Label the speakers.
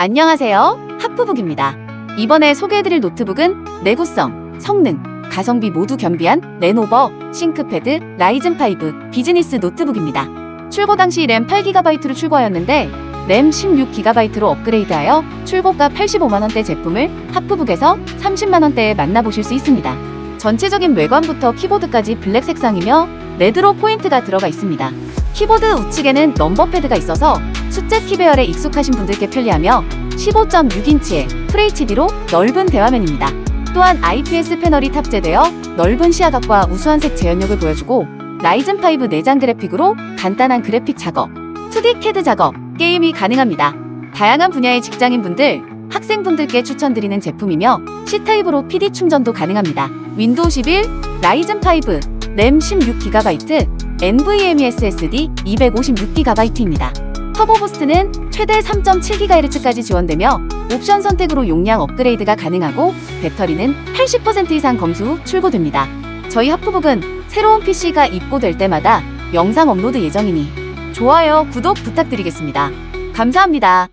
Speaker 1: 안녕하세요. 하프북입니다. 이번에 소개해드릴 노트북은 내구성, 성능, 가성비 모두 겸비한 레노버 싱크패드 라이즌 5 비즈니스 노트북입니다. 출고 당시 램 8GB로 출고하였는데 램 16GB로 업그레이드하여 출고가 85만원대 제품을 하프북에서 30만원대에 만나보실 수 있습니다. 전체적인 외관부터 키보드까지 블랙 색상이며 레드로 포인트가 들어가 있습니다. 키보드 우측에는 넘버 패드가 있어서 숫자 키배열에 익숙하신 분들께 편리하며 15.6인치의 FHD로 넓은 대화면입니다. 또한 IPS 패널이 탑재되어 넓은 시야각과 우수한 색 재현력을 보여주고 라이즌5 내장 그래픽으로 간단한 그래픽 작업, 2D 캐드 작업, 게임이 가능합니다. 다양한 분야의 직장인분들, 학생분들께 추천드리는 제품이며 C타입으로 PD 충전도 가능합니다. 윈도우 11, 라이즌5, 램 16GB, NVMe SSD 256GB입니다. 터보 부스트는 최대 3.7GHz까지 지원되며 옵션 선택으로 용량 업그레이드가 가능하고 배터리는 80% 이상 검수 후 출고됩니다. 저희 하프북은 새로운 PC가 입고될 때마다 영상 업로드 예정이니 좋아요, 구독 부탁드리겠습니다. 감사합니다.